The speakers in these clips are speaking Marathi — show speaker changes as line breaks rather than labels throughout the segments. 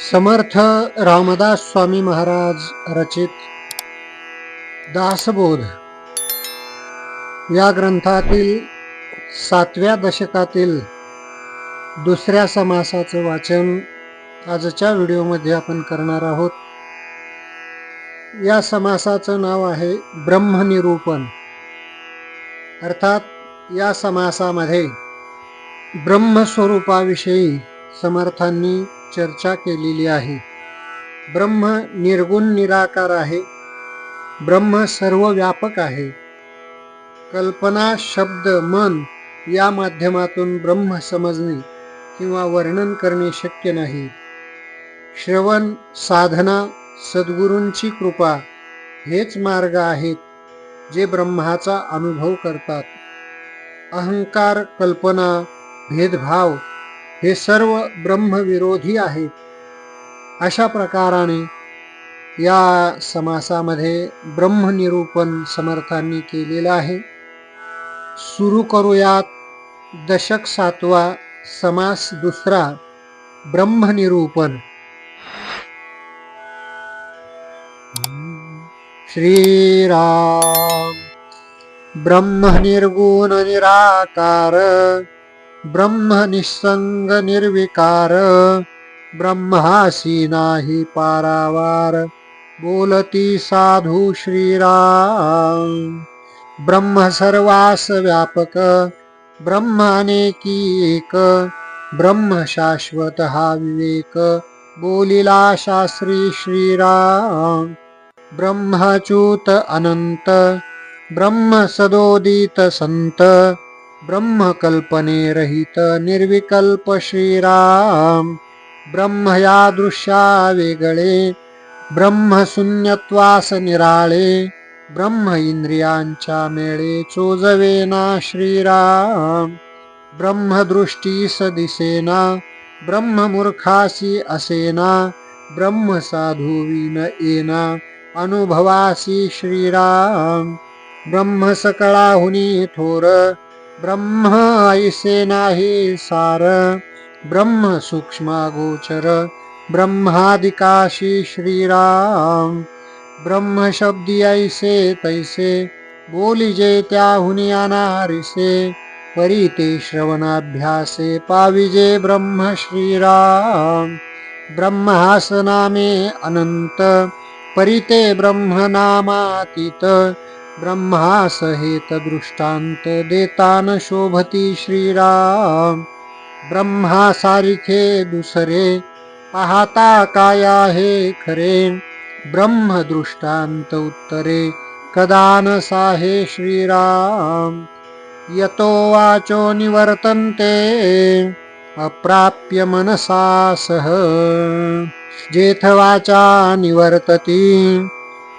समर्थ रामदास स्वामी महाराज रचित दासबोध. या ग्रंथातील सातव्या दशकातील दुसऱ्या समासाचं वाचन आजच्या व्हिडिओमध्ये आपण करणार आहोत. या समासाचं नाव आहे ब्रह्मनिरूपण. अर्थात या समासामध्ये ब्रह्मस्वरूपाविषयी समर्थांनी चर्चा केलेली आहे. ब्रह्म निर्गुण निराकार आहे. ब्रह्म सर्व व्यापक आहे. कल्पना शब्द मन या माध्यमातून ब्रह्म समजणे किंवा वर्णन करणे शक्य नाही. श्रवण साधना सद्गुरूंची कृपा हेच मार्ग आहेत जे ब्रह्माचा अनुभव करतात. अहंकार कल्पना भेदभाव हे सर्व ब्रह्मविरोधी आहेत. अशा प्रकाराने या समासामध्ये ब्रह्मनिरूपण समर्थांनी केलेलं आहे. सुरू करूयात. दशक सातवा समास दुसरा ब्रह्मनिरूपण. श्रीराम. ब्रह्म निर्गुण निराकार. ब्रह्म निसंग निर्विकार ब्रह्मासी नाही पारावार बोलती साधू श्रीराम। ब्रह्म सर्वास व्यापक ब्रह्म अनेकी एक ब्रह्म शाश्वत हा विवेक बोलिला शास्त्री श्रीराम। ब्रह्मच्युत अनंत ब्रह्म सदोदित संत ब्रह्म कल्पने रहित निर्विकल्प श्रीराम ब्रह्म या दृश्या वेगळे ब्रह्म शून्यत्वास निराळे ब्रह्म इंद्रियांच्या मेळे चोजवेना श्रीराम। ब्रह्मदृष्टीस दिसेना ब्रह्म मूर्खासी असेना ब्रह्म साधू विन येना अनुभवासी श्रीराम। ब्रह्म सकळाहुनी थोर ब्रह्म ऐसे नाही सार ब्रह्म सूक्ष्म गोचर ब्रह्मादिकाशी श्रीराम। ब्रह्म शब्दी ऐसे तैसे बोलिजे त्याहुनी अनारिसे परी ते श्रवणाभ्यासे पाविजे ब्रह्म श्रीराम। ब्रह्महास अनंत परिते ब्रह्मनामातीत ब्रह्मास हेत दृष्टांत देतान शोभती श्रीराम। ब्रह्मा सारिखे दुसरे पाहता काय आहे खरे। ब्रह्म दृष्टांत उत्तरे कदान साहे श्रीराम। यतो वाचो निवर्तन्ते अप्राप्य मनसा सह। जेथ वाचा निवर्तती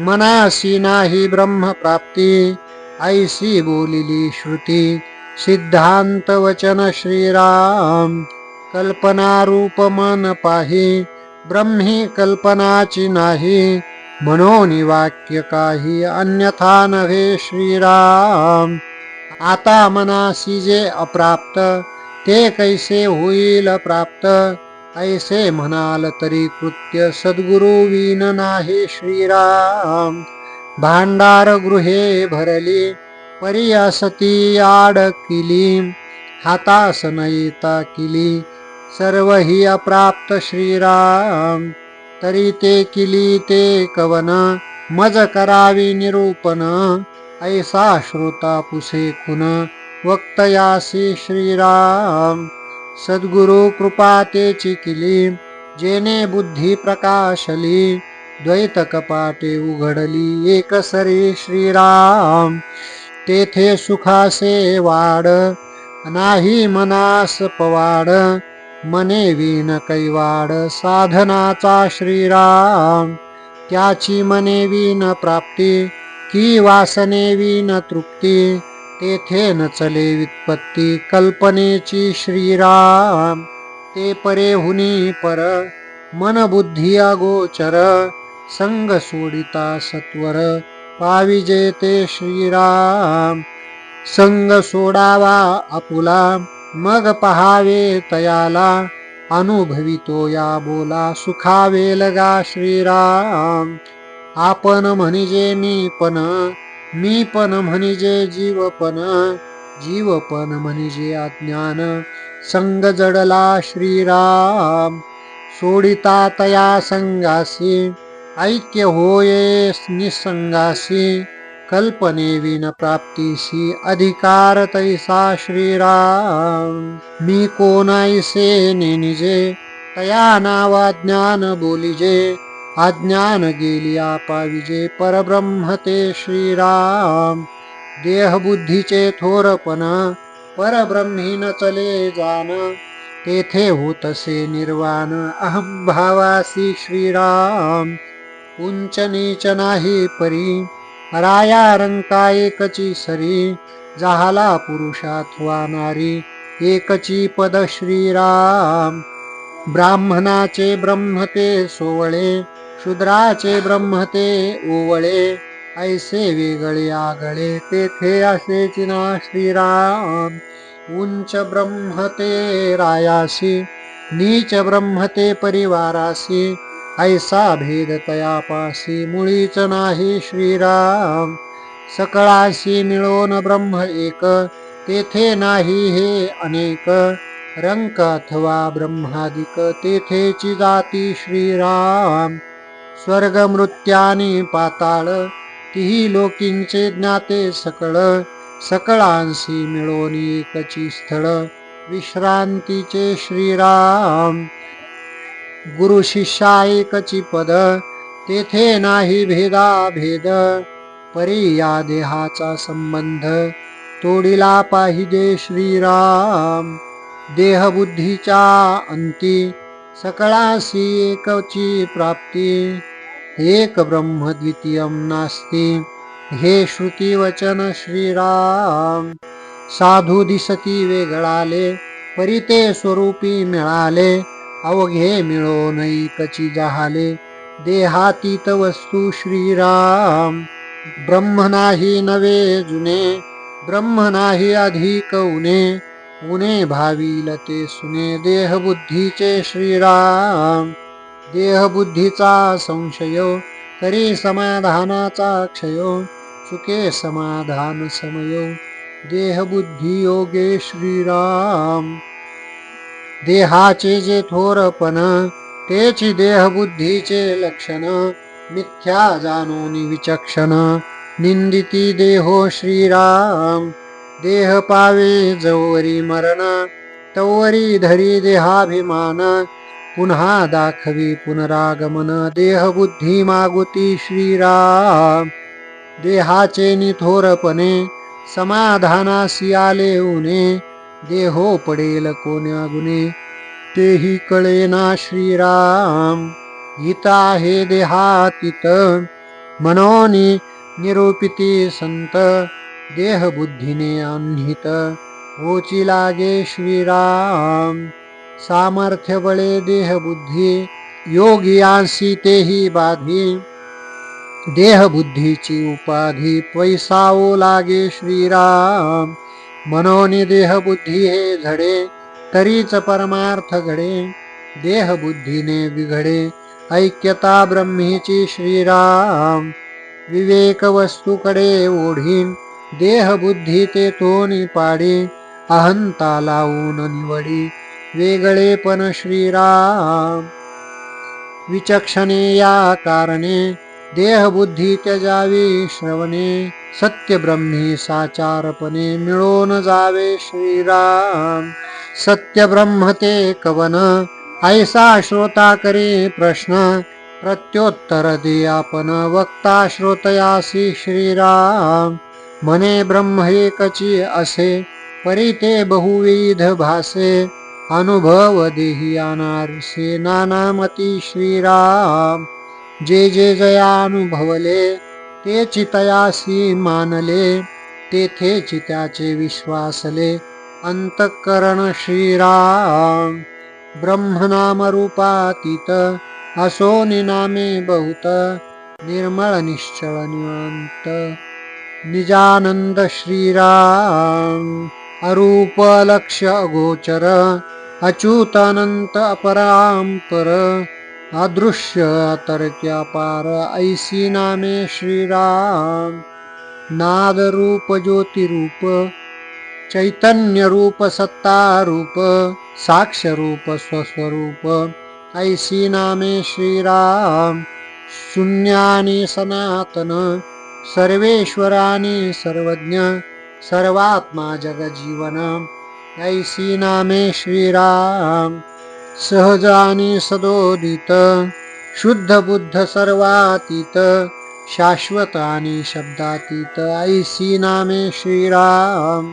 मनासी नाही ब्रह्म प्राप्ती ऐसी बोलिली श्रुती सिद्धांत वचन श्रीराम. कल्पना रूप मन पाही ब्रह्मी कल्पनाची नाही म्हणून वाक्य काही अन्यथा नव्हे श्रीराम. आता मनासी जे अप्राप्त ते कैसे होईल प्राप्त ऐसे म्हणाल तरी कृत्य सद्गुरु विन नाही श्रीराम. भांडार गृहे भरली परी असती आड किली हातास किली सर्व ही अप्राप्त श्रीराम. तरी ते किली ते कवन मज करावी निरूपण ऐसा श्रोता पुसे खुन वक्तयासी श्रीराम. सद्गुरु कृपा तेची किली जेने बुद्धी प्रकाशली द्वैत कपाटे उघडली एक सरी श्रीराम. तेथे सुखासे वाड नाही मनास पवाड मने विन कैवाड साधनाचा श्रीराम. त्याची मने विन प्राप्ती की वासने विन तृप्ती तेथे न चले वित्पत्ती कल्पनेची श्रीराम. ते परे हुनी पर मन बुद्धी अगोचर संग सोडिता सत्वर पाविजे ते श्रीराम. संग सोडावा आपुला मग पहावे तयाला अनुभवितो या बोला सुखावे लगा श्रीराम. आपण म्हणजे मी पण मी पण म्हणजे जीवपण जीवपण म्हणजे अज्ञान. संग जडला श्रीराम सोडिता तया संगासी. ऐक्य होये निसंगासी कल्पने विन प्राप्तीसी. अधिकार तैसा श्रीराम. मी कोणाईसे निजे तया नावा ज्ञान बोलिजे. अज्ञान गेली पाविजे परब्रह्म ते श्रीराम. देहबुद्धीचे थोरपण परब्रह्मी न चले जाण. तेथे होतसे निर्वाण अहम भावासी श्रीराम. उंच नीच नाही परी राया रंका एकची सरी. जाहला पुरुषात्वा नारी एकची पद श्रीराम. ब्राह्मणाचे ब्रह्म ते सोवळे शूद्राचे ब्रह्म ते ओवळे ऐसे वेगळे आगळे तेथे असे ना श्रीराम. उंच ब्रह्म ते रायासी नीच ब्रह्म ते परिवारासी ऐसा भेद तयापासी मुळीच नाही श्रीराम. सकळाशी मिळोन ब्रह्म एक तेथे नाही हे अनेक. रंक अथवा ब्रह्मादिक तेथेची जाती श्रीराम. स्वर्ग मृत्यानी पाताळ तिही लोकींचे ज्ञाते सकळ सकळांशी मिळून एकची स्थळ विश्रांतीचे श्रीराम. गुरु शिष्या एकची पद तेथे नाही भेदा भेद परी या देहाचा संबंध तोडिला पाहिजे श्रीराम. देहबुद्धीच्या अंती सकळासी एकची प्राप्ती। एक ब्रह्म द्वितीय नास्ती। हे श्रुती वचन श्रीराम साधू दिसती वेगळाले परिते स्वरूपी मिळाले अवघे मिळो कची जहाले। देहातीत वस्तू श्रीराम ब्रह्म नाही नवे जुने ब्रह्म नाही अधिक उने। उणे भावील ते सुने देहबुद्धीचे श्रीराम. देहबुद्धीचा संशय तरी समाधानाचा क्षय चुके समाधान समय. देहबुद्धी योगे श्रीराम. देहाचे जे थोरपण तेची देहबुद्धीचे लक्षण मिथ्या जाणून विचक्षण. निंदिती देहो श्रीराम. देह पावे जवरी मरण तवरी धरी देहाभिमान. पुन्हा दाखवी पुनरागमन देहबुद्धी मागुती श्रीराम. देहाचे निथोरपणे समाधानासी आले उने देहो पडेल कोण्या गुणे तेही कळेना श्रीराम. गीता हे देहातीत मनोनी निरूपिती संत. देहबुद्धीने अन्हित होची लागे श्रीराम। सामर्थ्य बळे देहबुद्धी योगियांसी तेही बाधी। देहबुद्धीची उपाधी पैसाओ लागे श्रीराम। मनोनी देहबुद्धी हे झडे तरीच परमार्थ घडे। देहबुद्धीने बिघडे ऐक्यता ब्रह्मीची श्रीराम। विवेक वस्तूकडे देह बुद्धी ते तोनी पाडी अहंता लावून निवडी. वेगळेपण श्रीराम. विचक्षणे या कारणे देहबुद्धी त्यजावी श्रवणे. सत्य ब्रह्मी साचारपणे मिळून जावे श्रीराम. सत्य ब्रह्म ते कवन ऐसा श्रोता करी प्रश्न. प्रत्योत्तर दे आपण वक्ता श्रोतयासी श्रीराम. मने ब्रह्म एकची असे परी ते बहुविध भासे। अनुभव देही नानामती श्रीराम। जे जे जया अनुभवले ते चितयासी मानले तेथे चित्याचे विश्वासले। अंतकरण श्रीराम। ब्रह्मनाम रूपातीत असो निनामे बहुत निर्मळ निश्चळ निवांत। निजानंद श्रीराम अरूप लक्ष अगोचर अच्युतानंत अपरांपर अदृश्य तर्क्यापार ऐसी नामे श्रीराम नाद रूप ज्योतिरूप चैतन्य रूप सत्ता रूप साक्ष रूप स्वस्वरूप ऐसी नामे श्रीराम शून्यानी सनातन सर्वेश्वरानी सर्वज्ञ सर्वात्मा जगजीवन ऐसी नामे श्रीराम सहजानी सदोदित शुद्ध बुद्ध सर्वातीत शाश्वत आणि शब्दातीत। ऐसी नामे श्रीराम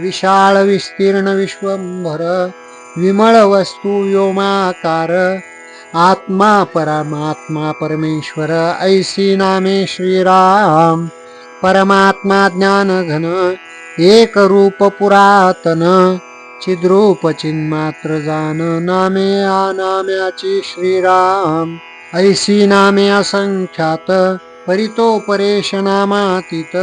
विशाळ विस्तीर्ण विश्वंभर विमळ वस्तू व्योमाकार आत्मा परमात्मा परमेश्वर ऐसी नामे श्रीराम। परमात्मा ज्ञान घन एक रूप पुरातन। चिद्रूप चिन्मात्र जान नामे आनाम्याची श्रीराम। ऐसी नामे असंख्यात परितो परेश नामातीत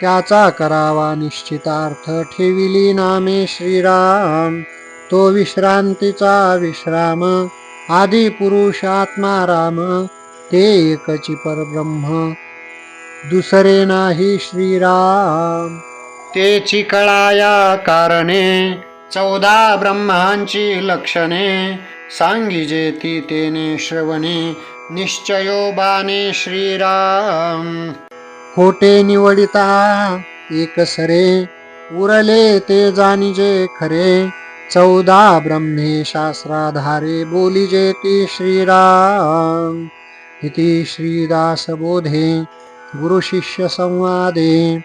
त्याचा करावा निश्चितार्थ ठेविली नामे श्रीराम। तो विश्रांतीचा विश्राम आदी पुरुष आत्मा राम ते एकची परब्रह्म। दुसरे नाही श्रीराम। तेची कळा या कारणे चौदा ब्रह्मांची लक्षणे। सांगिजे ती तेने श्रवणे निश्चयोबाने श्रीराम। खोटे निवडिता एक सरे। उरले ते जाणिजे खरे। चौदा ब्रह्मे शास्त्राधारे बोलिजेती श्रीराम. इति श्रीदासबोधे गुरुशिष्यसंवादे गुरुशिष्य संवादे.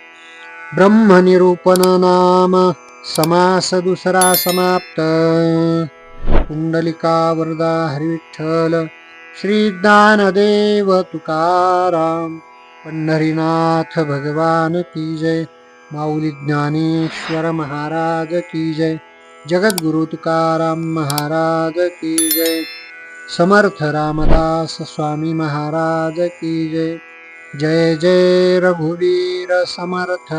ब्रह्मनिरूपण नाम समास दुसरा समाप्त. कुंडलिका वरदा हरिविठ्ठल श्री तुकाराम. पंढरीनाथ भगवान की जय. माऊली ज्ञानेश्वर महाराज की जय. जगद्गुरु तुकाराम महाराज की जय। समर्थ रामदास स्वामी महाराज की जय। जय जय रघुवीर समर्थ।